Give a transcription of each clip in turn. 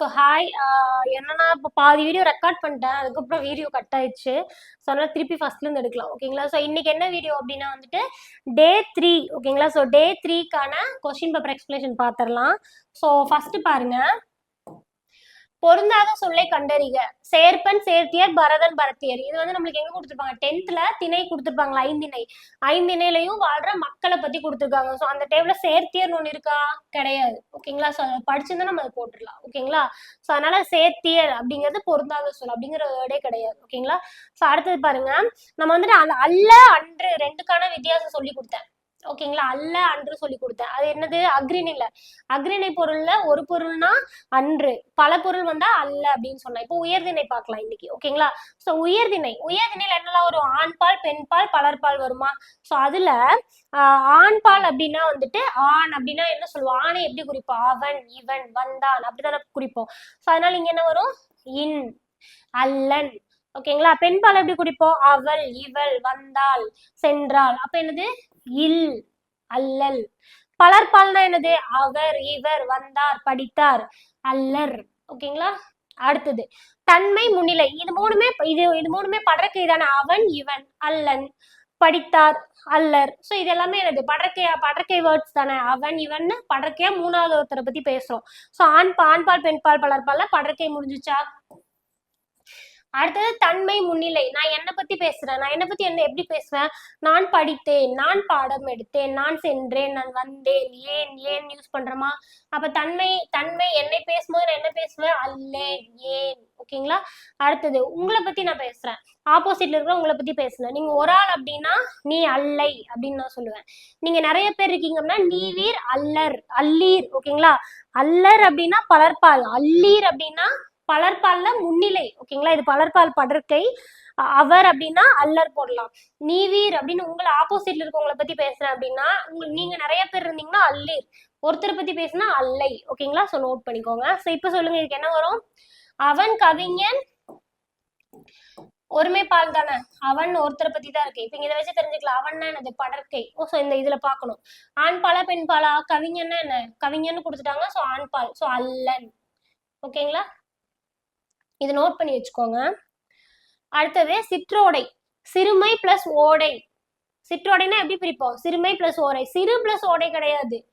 So hi uh, என்னன்னா இப்போ பாதி வீடியோ ரெக்கார்ட் பண்ணிட்டேன். அதுக்கப்புறம் வீடியோ கட் ஆயிடுச்சு. ஸோ அதனால் திருப்பி ஃபர்ஸ்ட்லேருந்து எடுக்கலாம். ஓகேங்களா ஸோ இன்னைக்கு என்ன வீடியோ அப்படின்னா வந்துட்டு டே த்ரீ ஓகேங்களா ஸோ டே த்ரீக்கான கொஸ்டின் பேப்பர் எக்ஸ்பிளேஷன் பார்த்துடலாம் ஸோ ஃபஸ்ட்டு பாருங்கள் பொருந்தாத சொல்லை கண்டறிக. சேர்ப்பன் சேர்த்தியர் பரதன் பரத்தியர். இது வந்து நம்மளுக்கு எங்க கொடுத்துருப்பாங்க? டென்த்ல திணை கொடுத்துருப்பாங்களா? ஐந்திணை. ஐந்திணையிலையும் வாழ்ற மக்களை பத்தி கொடுத்துருக்காங்க. ஸோ அந்த டைம்ல சேர்த்தியர்னு ஒன்று இருக்கா? கிடையாது. ஓகேங்களா ஸோ அதை படிச்சிருந்தா நம்ம அதை போட்டுடலாம். ஓகேங்களா ஸோ அதனால சேர்த்தியர் அப்படிங்கிறது பொருந்தாத சொல் அப்படிங்கிற வேர்டே கிடையாது. ஓகேங்களா ஸோ அடுத்தது பாருங்க. நம்ம வந்துட்டு அந்த அல்ல அன்று ரெண்டுக்கான வித்தியாசம் சொல்லி கொடுத்தேன். ஓகேங்களா அல்ல அன்று சொல்லி கொடுத்தேன். அது என்னது? அக்ரிணில அக்ரிணை பொருள்ல ஒரு பொருள்னா அன்று. பல பொருள் வந்தா அல்ல அப்படின்னு சொன்னேன். இப்போ உயர்திணை பார்க்கலாம் இன்னைக்கு. ஓகேங்களா ஸோ உயர்திணை உயர்திணையில என்னெல்லாம் வரும்? ஆண்பால் பெண்பால் பலர்பால் வருமா? ஸோ அதுல ஆண்பால் அப்படின்னா வந்துட்டு ஆண் அப்படின்னா என்ன சொல்லுவோம்? ஆணை எப்படி குறிப்போம்? அவன் இவன் வந்தான். அப்படிதானே குறிப்போம். ஸோ அதனால இங்க என்ன வரும்? இன் அல்லன். ஓகேங்களா? பெண்பால் எப்படி குடிப்போம்? அவள் இவள் வந்தாள் சென்றாள் அப்ப என்னது? இல் அல்லல். பலர்பால்னா என்னது? அவர் இவர் வந்தார் படித்தார் அல்லர். ஓகேங்களா? அடுத்தது. தன்மை முன்னிலை. இது மூணுமே இது இது மூணுமே படற்கை தானே? அவன் இவன் அல்லன் படித்தார் அல்லர். ஸோ இது எல்லாமே எனது படற்கையா படற்கை வேர்ட்ஸ் தானே? அவன் இவன் படற்கையா மூணாவது ஒருத்தரை பத்தி பேசுறோம். ஸோ ஆண் ஆண்பால் பெண்பால் பலர்பால படற்கை முடிஞ்சுச்சா? அடுத்தது தன்மை முன்னிலை. நான் என்னை பத்தி பேசுறேன். நான் என்னை பத்தி என்ன எப்படி பேசுவேன்? நான் படித்தேன். நான் பாடம் எடுத்தேன். நான் சென்றேன். நான் வந்தேன். ஏன்? ஏன் யூஸ் பண்றோமா அப்ப தன்மை தன்மை என்னை பேசும்போது நான் என்ன பேசுவேன்? அல்லேன். ஏன்? ஓகேங்களா? அடுத்தது உங்களை பத்தி நான் பேசுறேன். ஆப்போசிட்ல இருக்கிற உங்களை பத்தி பேசுறேன் நீங்க ஒரு ஆள் அப்படின்னா நீ அல்லை அப்படின்னு நான் சொல்லுவேன். நீங்க நிறைய பேர் இருக்கீங்க அப்படின்னா நீவீர் அல்லர் அல்லீர். ஓகேங்களா? அல்லர் அப்படின்னா பலர்பால். அல்லீர் அப்படின்னா பலர்பால்ல முன்னிலை ஓகேங்களா? இது பலர்பால் படற்கை அவர் அப்படின்னா அல்லர் போடலாம். நீவீர் அப்படின்னு உங்களை ஆப்போசிட்ல இருக்கவங்களை பத்தி பேசுறேன் அப்படின்னா உங்க- நீங்க நிறைய பேர் இருந்தீங்கன்னா அல்லீர். ஒருத்தரை பத்தி பேசுனா அல்லை ஓகேங்களா? ஸோ நோட் பண்ணிக்கோங்க. ஸோ இப்போ சொல்லுங்க இதுக்கு என்ன வரும்? அவன் கவிஞன் ஒருமைப்பால் தானே? அவன் ஒருத்தரை பத்தி தான் இருக்கு. இப்ப இதை வச்சு தெரிஞ்சுக்கலாம். அவன்னா என்னது? படற்கை. ஓ ஸோ இந்த இதுல பார்க்கணும். ஆண் பாலா பெண் பாலா? கவிஞன்னா என்ன? கவிஞன்னு கொடுத்துட்டாங்க. ஸோ ஆண் பால். ஸோ அல்லன். ஓகேங்களா? இதை நோட் பண்ணி வச்சுக்கோங்க. அடுத்தது சிற்றோடை. சிறுமை பிளஸ் ஓடை. சிற்றோடைனா எப்படி பிரிப்போம்? சிறுமை பிளஸ் ஓடை. சிறு பிளஸ் ஓடை கிடையாது.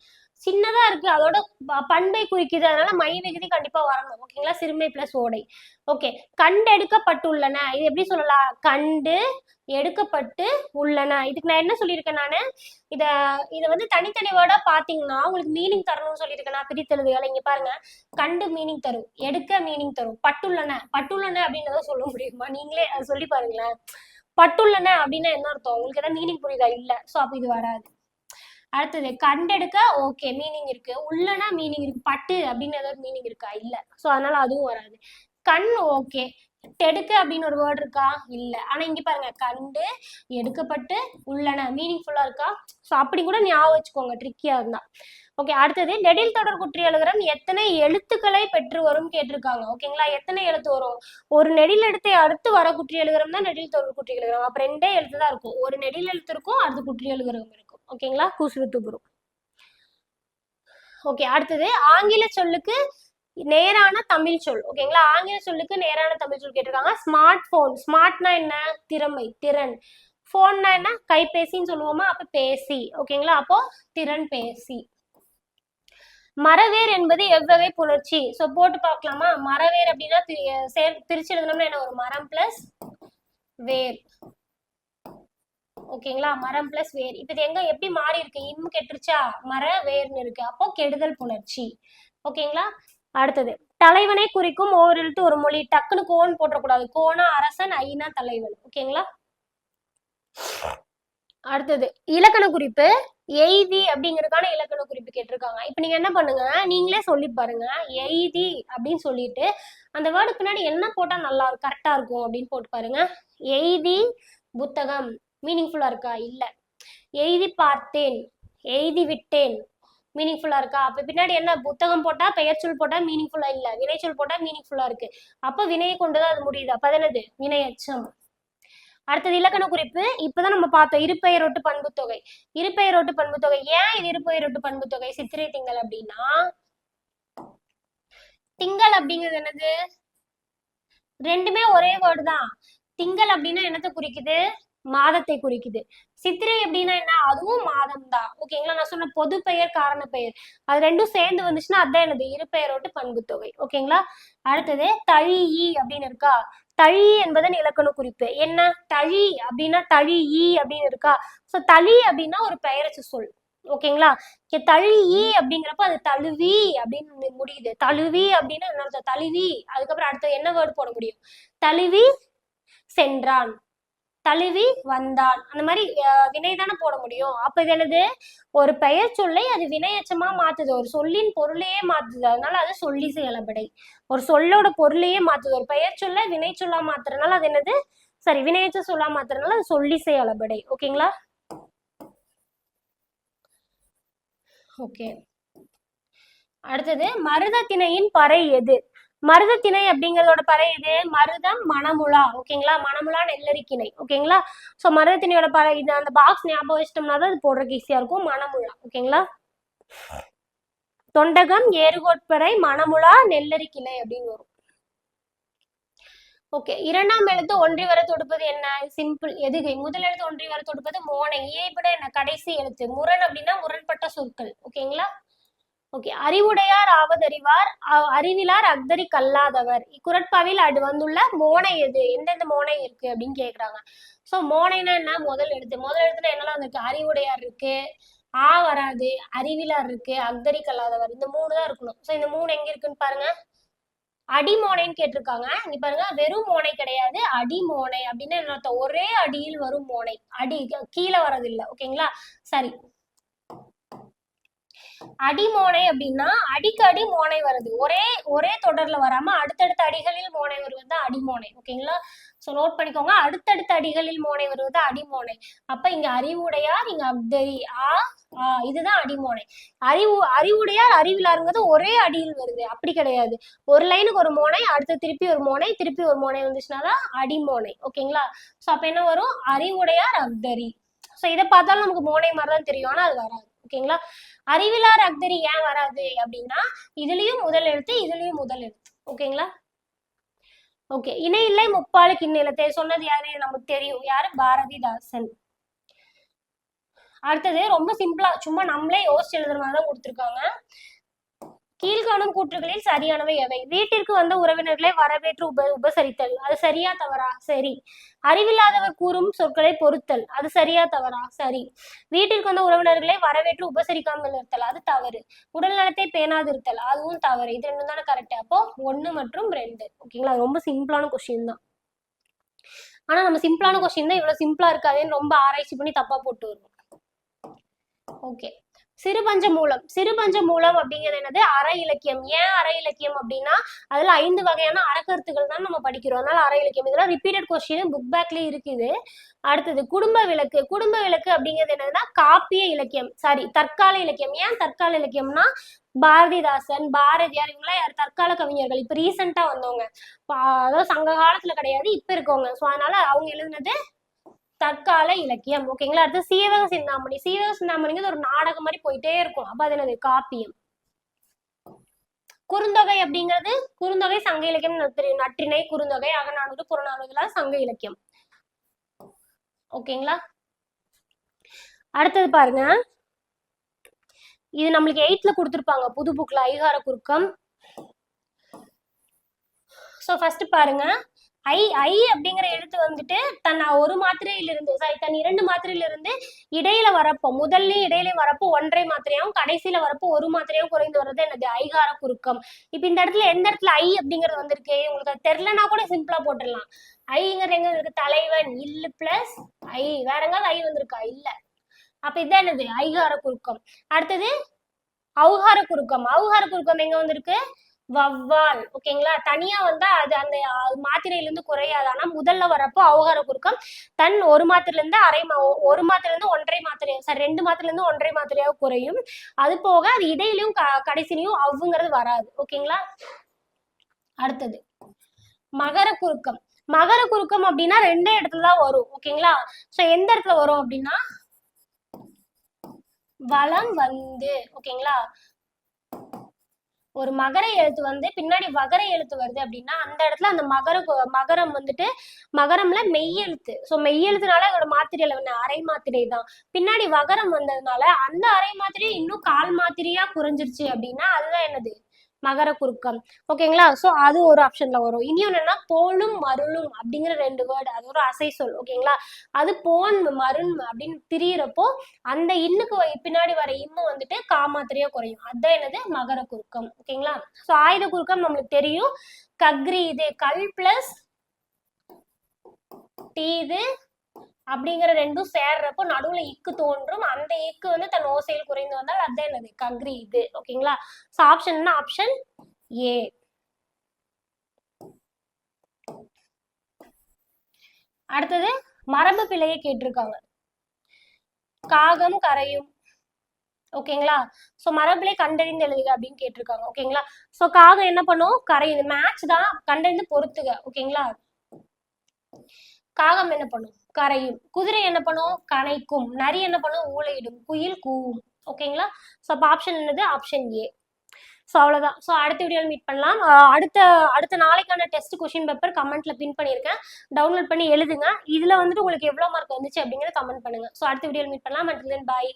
சின்னதா இருக்கு. அதோட ப- பண்பை குறிக்குது. அதனால மை விகுதி கண்டிப்பா வரணும். ஓகேங்களா சிறுமை பிளஸ் ஓடை. ஓகே கண்டெடுக்கப்பட்டுள்ளன இது எப்படி சொல்லலாம்? கண்டு எடுக்கப்பட்டு உள்ளன. இதுக்கு நான் என்ன சொல்லியிருக்கேன் நான்? இத இதை வந்து தனித்தனி வேர்டா பாத்தீங்கன்னா உங்களுக்கு மீனிங் தரணும்னு சொல்லியிருக்கேன் நான் பிரித்தெழுதுகள் இங்க பாருங்க. கண்டு மீனிங் தரும். எடுக்க மீனிங் தரும். பட்டுள்ளன. பட்டுள்ளன அப்படின்றத சொல்ல முடியுமா? நீங்களே அதை சொல்லி பாருங்களேன். பட்டுள்ளன அப்படின்னா என்ன அர்த்தம்? உங்களுக்கு ஏதாவது மீனிங் புரியுதா? இல்ல. சோ அப்ப இது வராது. அடுத்தது கண்டெடுக்க ஓகே மீனிங் இருக்கு. உள்ளனா மீனிங் இருக்கு. பட்டு அப்படின்னு ஏதாவது மீனிங் இருக்கா? இல்ல. சோ அதனால அதுவும் வராது. கண் ஓகே டெடுக்கு அப்படின்னு ஒரு வேர்டு இருக்கா? இல்ல. ஆனா இங்க பாருங்க. கண்டு எடுக்கப்பட்டு உள்ளன மீனிங்ஃபுல்லா இருக்கா? சோ அப்படி கூட ஞாபகம் வச்சுக்கோங்க. ட்ரிக்கியா இருந்தா. ஓகே அடுத்தது நெடில் தொடர் குற்றி எழுதுறன் எத்தனை எழுத்துக்களை பெற்று வரும் கேட்டிருக்காங்க. ஓகேங்களா எத்தனை எழுத்து வரும்? ஒரு நெடில் எழுத்தை அடுத்து வர குற்றி எழுதுறம் தான் நெடில் தொடர் குற்றி எழுகிறோம் அப்ப ரெண்டே எழுத்து தான் இருக்கும். ஒரு நெடில் எழுத்து இருக்கும் அடுத்து குற்றி எழுதுறவங்க இருக்கும். ஓகேங்களா? கூசுவித்து குரு ஓகே அடுத்தது ஆங்கில சொல்லுக்கு நேரான தமிழ் சொல். ஓகேங்களா? ஆங்கில சொல்லுக்கு நேரான தமிழ் சொல் கேட்டிருக்காங்க. ஸ்மார்ட் போன் ஸ்மார்ட்னா என்ன? திறமை திறன். போன்னா என்ன? கைபேசின்னு சொல்லுவோமா? அப்ப பேசி. ஓகேங்களா? அப்போ திறன் பேசி. மரவேர் என்பது எவ்வகை புணர்ச்சி? சோ போட்டு பார்க்கலாமா? மரவேர் அப்படின்னா சேர் பிரிச்சு எழுதணும்னா என்ன ஒரு மரம் பிளஸ் வேர். ஓகேங்களா மரம் பிளஸ் வேர். இப்ப இது எங்க எப்படி மாறி இருக்கு? இம் கெட்டுருச்சா? மர வேர்னு இருக்கு. அப்போ கெடுதல் புணர்ச்சி. ஓகேங்களா அடுத்தது. தலைவனை குறிக்கும் ஓர் எழுத்து ஒரு மொழி. டக்குன்னு கோன் போட்டக்கூடாது கோனா அரசன் ஐனா தலைவன். ஓகேங்களா அடுத்தது. இலக்கண குறிப்பு. எய்தி அப்படிங்கறதுக்கான இலக்கண குறிப்பு கேட்டிருக்காங்க. இப்ப நீங்க என்ன பண்ணுங்க? நீங்களே சொல்லி பாருங்க. எய்தி அப்படின்னு சொல்லிட்டு அந்த வேர்டு பின்னாடி என்ன போட்டா நல்லா கரெக்டா இருக்கும் அப்படின்னு போட்டு பாருங்க. எய்தி புத்தகம். மீனிங்ஃபுல்லாக இருக்கா? இல்ல. எழுதி பார்த்தேன். எழுதி விட்டேன். மீனிங்ஃபுல்லாக இருக்கா? அப்ப பின்னாடி என்ன? புத்தகம் போட்டா பெயர்ச்சொல் போட்டா மீனிங்ஃபுல்லா இல்ல. வினைச்சொல் போட்டா மீனிங்ஃபுல்லாக இருக்கு. அப்ப வினையை கொண்டு தான் அது முடியுது. அப்ப வினையச்சம். அடுத்தது இலக்கண குறிப்பு. இப்பதான் நம்ம பார்த்தோம். இருபெயரொட்டு பண்புத்தொகை பண்பு பண்புத்தொகை ஏன் இது இருபெயரொட்டு பண்புத்தொகை சித்திரை திங்கள் அப்படின்னா திங்கள் அப்படிங்கிறது என்னது? ரெண்டுமே ஒரே வேர்டு தான். திங்கள் அப்படின்னா என்னத்தை குறிக்குது? மாதத்தை குறிக்குது. சித்திரை அப்படின்னா என்ன? அதுவும் மாதம் தான் ஓகேங்களா நான் சொன்ன பொது பெயர் காரண பெயர். அது ரெண்டும் சேர்ந்து வந்துச்சுன்னா அதான் எனது இரு பெயரோட்டு பண்புத்தொகை. ஓகேங்களா அடுத்தது தழி அப்படின்னு இருக்கா? தழி என்பதன் இலக்கண குறிப்பு. என்ன? தழி அப்படின்னா தழி அப்படின்னு இருக்கா? சோ தளி அப்படின்னா ஒரு பெயரச்சு சொல். ஓகேங்களா இங்க அப்படிங்கிறப்ப அது தழுவி அப்படின்னு முடியுது. தழுவி அப்படின்னா என்ன தழுவி. அதுக்கப்புறம் அடுத்து என்ன வேர்டு போட முடியும்? தழுவி சென்றான். தழுவி வந்தான். அந்த மாதிரி வினை தானே போட முடியும். அப்ப இது என்னது? ஒரு பெயர் சொல்லை அது வினையச்சமா மாத்துது. ஒரு சொல்லின் பொருளையே மாத்துது. அதனால அது சொல்லி செயலபடை ஒரு சொல்லோட பொருளையே மாத்துது. ஒரு பெயர் சொல்ல வினை சொல்லா மாத்துறதுனால அது என்னது? சரி வினையச்ச சொல்லா மாத்துறதுனால அது சொல்லி செயலபடை ஓகேங்களா? ஓகே. அடுத்தது மருதத்திணையின் பறை எது? மருதத்திணை அப்படிங்கறதோட பறை இது மருதம் மணமுழா ஓகேங்களா? மணமுலா நெல்லரிக்கிணை ஓகேங்களா? சோ மருதத்திணையோட பறை இது அந்த பாக்ஸ் ஞாபகம் வச்சிட்டோம்னா தான் அது போடுறதுக்கு ஈஸியா இருக்கும். மனமுழா ஓகேங்களா? தொண்டகம் ஏறுகோட்பறை மணமுலா நெல்லரிக்கிணை அப்படின்னு வரும். ஓகே இரண்டாம் எழுத்து ஒன்றி வர தொடுப்பது என்ன? சிம்பிள் எதுகை? முதல் எழுத்து ஒன்றி வர தொடுப்பது மோனை. ஏபிட என்ன? கடைசி எழுத்து. முரண் அப்படின்னா முரண்பட்ட சொற்கள் ஓகேங்களா? ஓகே. அறிவுடையார் ஆவதறிவார் அ- அறிவிலார் அக்தரி கல்லாதவர். இக்குரட்பாவில் அது வந்துள்ள மோனை எது? எந்தெந்த மோனை இருக்கு அப்படின்னு கேக்குறாங்க. சோ மோனைனா என்ன? முதல் எழுத்து. முதல் எழுத்துல என்னெல்லாம் இருக்கு அறிவுடையார் இருக்கு ஆ வராது அறிவிலார் இருக்கு அக்தரி கல்லாதவர். இந்த மூணு தான் இருக்கணும். சோ இந்த மூணு எங்க இருக்குன்னு பாருங்க. அடிமோனைன்னு கேட்டிருக்காங்க. இங்க பாருங்க. வெறும் மோனை கிடையாது அடிமோனை அப்படின்னு என்ன ஒரே அடியில் வரும் மோனை. அடி கீழே வர்றது இல்லை ஓகேங்களா? சரி. அடிமோனை அப்படின்னா அடிக்கடி மோனை வருது. ஒரே ஒரே தொடர்ல வராம அடுத்தடுத்த அடிகளில் மோனை வருவது தான் அடிமோனை. ஓகேங்களா சோ நோட் பண்ணிக்கோங்க. அடுத்தடுத்த அடிகளில் மோனை வருவது அடிமோனை. அப்ப இங்க அறிவுடையார் இங்க அப்தரி ஆ ஆ இதுதான் அடிமோனை. அறிவு அறிவுடையார் அறிவிலாருங்கிறது ஒரே அடியில் வருது. அப்படி கிடையாது. ஒரு லைனுக்கு ஒரு மோனை அடுத்து திருப்பி ஒரு மோனை திருப்பி ஒரு மோனை வந்துச்சுன்னா அடிமோனை. ஓகேங்களா சோ அப்ப என்ன வரும்? அறிவுடையார் அப்தரி சோ இதை பார்த்தாலும் நமக்கு மோனை மாதிரி தான் தெரியும். ஆனா அது வராது. ஓகேங்களா? அறிவிலார் அக்தரி ஏன் வராது அப்படின்னா இதுலயும் முதல் எழுத்து இதுலயும் முதல் எழுத்து. ஓகேங்களா? ஓகே இணை இல்லை முப்பாலு கிண்ணிலத்தை சொன்னது யாரு? நமக்கு தெரியும். யாரு? பாரதிதாசன். அடுத்தது ரொம்ப சிம்பிளா சும்மா நம்மளே யோசிச்சு எழுதுற மாதிரி தான் கொடுத்துருக்காங்க. கீழ்காணும் கூற்றுகளில் சரியானவை எவை? வீட்டிற்கு வந்த உறவினர்களை வரவேற்று உப உபசரித்தல். அது சரியா தவறா? சரி. அறிவில்லாதவர் கூறும் சொற்களை பொறுத்தல் அது சரியா தவறா? சரி. வீட்டிற்கு வந்த உறவினர்களை வரவேற்று உபசரிக்காமல் இருத்தல் அது தவறு. உடல் நலத்தை பேணாதிருத்தல். அதுவும் தவறு. இது ரெண்டும் தானே கரெக்ட் அப்போ ஒன்று மற்றும் ரெண்டு. ஓகேங்களா ரொம்ப சிம்பிளான கொஸ்டின் தான். ஆனா நம்ம சிம்பிளான கொஸ்டின் தான் இவ்வளவு சிம்பிளா இருக்காதேன்னு ரொம்ப ஆராய்ச்சி பண்ணி தப்பா போட்டு வருவோம். ஓகே சிறுபஞ்ச மூலம் சிறுபஞ்ச மூலம் அப்படிங்கிறது என்னது? அற இலக்கியம். ஏன் அற இலக்கியம் அப்படின்னா அதுல ஐந்து வகையான அறக்கருத்துக்கள் தான் நம்ம படிக்கிறோம். அதனால அற இலக்கியம். இதெல்லாம் ரிப்பீட்டட் கொஸ்டின் புக் பேக்லயே இருக்குது. அடுத்தது குடும்ப விளக்கு. குடும்ப விளக்கு அப்படிங்கிறது என்னதுன்னா காப்பிய இலக்கியம். சாரி தற்கால இலக்கியம். ஏன் தற்கால இலக்கியம்னா பாரதிதாசன் பாரதியார் இவங்களாம் யார்? தற்கால கவிஞர்கள். இப்ப ரீசெண்டா வந்தவங்க. அதாவது சங்க காலத்துல கிடையாது இப்ப இருக்கவங்க. ஸோ அதனால அவங்க எழுதுனது தற்கால இலக்கியம் ஓகேங்களா? அடுத்து சீவக சிந்தாமணி. சீவக சிந்தாமணிங்கிறது ஒரு நாடகம் மாதிரி போயிட்டே இருக்கும். அப்ப அது என்னது? காப்பியம். குறுந்தொகை அப்படிங்கிறது குறுந்தொகை சங்க இலக்கியம் தெரியும் நற்றினை குறுந்தொகை அகநானூறு புறநானூறுலாம் சங்க இலக்கியம். ஓகேங்களா? அடுத்தது பாருங்க. இது நம்மளுக்கு எயிட்ல கொடுத்துருப்பாங்க. புது புக்ல ஐகார குறுக்கம். ஸோ ஃபர்ஸ்ட் பாருங்க. ஐ ஐ அப்படிங்கிற எழுத்து வந்துட்டு தன் ஒரு மாத்திரையிலிருந்து சாரி தன் இரண்டு மாத்திரையிலிருந்து இடையில வரப்போ முதல்ல இடையில வரப்போ ஒன்றை மாத்திரையாவும் கடைசியில வரப்போ ஒரு மாத்திரையும் குறைந்து வர்றது என்னது ஐகார குறுக்கம். இப்ப இந்த இடத்துல எந்த இடத்துல ஐ அப்படிங்கிறது வந்திருக்கு? உங்களுக்கு அது தெரிலனா கூட சிம்பிளா போட்டுடலாம். ஐங்கிறது எங்க இருக்கு? தலைவன் இல்லு பிளஸ் ஐ. வேற எங்காவது ஐ வந்திருக்கா? இல்ல. அப்ப இதான் என்னது? ஐகார குறுக்கம். அடுத்தது அவுகார குறுக்கம். அவுகார குறுக்கம் எங்க வந்திருக்கு? வவ்வால் ஓகேங்களா? தனியா வந்தா அது அந்த மாத்திரையில இருந்து குறையாது ஆனா முதல்ல வரப்போ அவகார குறுக்கம் தன் ஒரு மாத்திரையில இருந்து அரை மா ஒரு மாத்திரையில இருந்து ஒன்றரை மாத்திரை சாரி ரெண்டு மாத்திரையில இருந்து ஒன்றரை மாத்திரையாக குறையும். அது போக அது இடையிலையும் கடைசிலையும் அவ்வுங்கிறது வராது. ஓகேங்களா? அடுத்தது. மகர குறுக்கம். மகர குறுக்கம் அப்படின்னா ரெண்டே இடத்துல தான் வரும். ஓகேங்களா? சோ எந்த இடத்துல வரும் அப்படின்னா? வளம் வந்து ஓகேங்களா? ஒரு மகர எழுத்து வந்து பின்னாடி வகர எழுத்து வருது அப்படின்னா அந்த இடத்துல அந்த மகர மகரம் வந்துட்டு மகரம்ல மெய்யெழுத்து ஸோ மெய்யெழுத்துனால அதோட மாத்திரை வந்து அரை மாத்திரை தான். பின்னாடி வகரம் வந்ததுனால அந்த அரை மாத்திரையை இன்னும் கால் மாத்திரையா குறைஞ்சிருச்சு அப்படின்னா அதுதான் என்னது? மகர குறுக்கம். ஓகேங்களா ஸோ அது ஒரு ஆப்ஷன்ல வரும். இனி என்னன்னா போலும் மருளும் அப்படிங்கிற ரெண்டு வேர்டு அது ஒரு அசை சொல். ஓகேங்களா அது போன் மருண் அப்படின்னு திரியிறப்போ அந்த இன்னுக்கு பின்னாடி வர இம்மு வந்துட்டு காமாத்திரையா குறையும். அதான் என்னது? மகர குறுக்கம். ஓகேங்களா ஸோ ஆயுத குறுக்கம் நம்மளுக்கு தெரியும். கக்ரி இது கல் பிளஸ் டீது அப்படிங்கிற ரெண்டும் சேர்றப்போ நடுவுல இக்கு தோன்றும். அந்த இக்கு வந்து தன் ஓசையில் குறைந்து வந்தால் அதுதான் என்னது? கக்ரி இது. ஓகேங்களா? ஸோ ஆப்ஷன் ஆப்ஷன் ஏ அடுத்தது மரபு பிழையை கேட்டிருக்காங்க. காகம் கரையும். ஓகேங்களா? ஸோ மரபிலே கண்டறிந்து எழுதுக அப்படின்னு கேட்டிருக்காங்க. ஓகேங்களா? ஸோ காகம் என்ன பண்ணும்? கரையுது மேட்ச் தான். கண்டறிந்து பொறுத்துக ஓகேங்களா? காகம் என்ன பண்ணும்? கரையும். குதிரை என்ன பண்ணும்? கனைக்கும் நரி என்ன பண்ணும்? ஊழையிடும் குயில் கூவும். ஓகேங்களா ஸோ அப்போ ஆப்ஷன் என்னது? ஆப்ஷன் ஏ ஸோ அவ்வளோதான் ஸோ அடுத்த வீடியோவில் மீட் பண்ணலாம். அடுத்த அடுத்த நாளைக்கான டெஸ்ட் கொஷின் பேப்பர் கமெண்ட்ல பின் பண்ணியிருக்கேன். டவுன்லோட் பண்ணி எழுதுங்க. இதில் வந்துட்டு உங்களுக்கு எவ்வளோ மார்க் வந்துச்சு அப்படிங்கிறத கமெண்ட் பண்ணுங்க. ஸோ அடுத்த வீடியோவில் மீட் பண்ணலாம். And then bye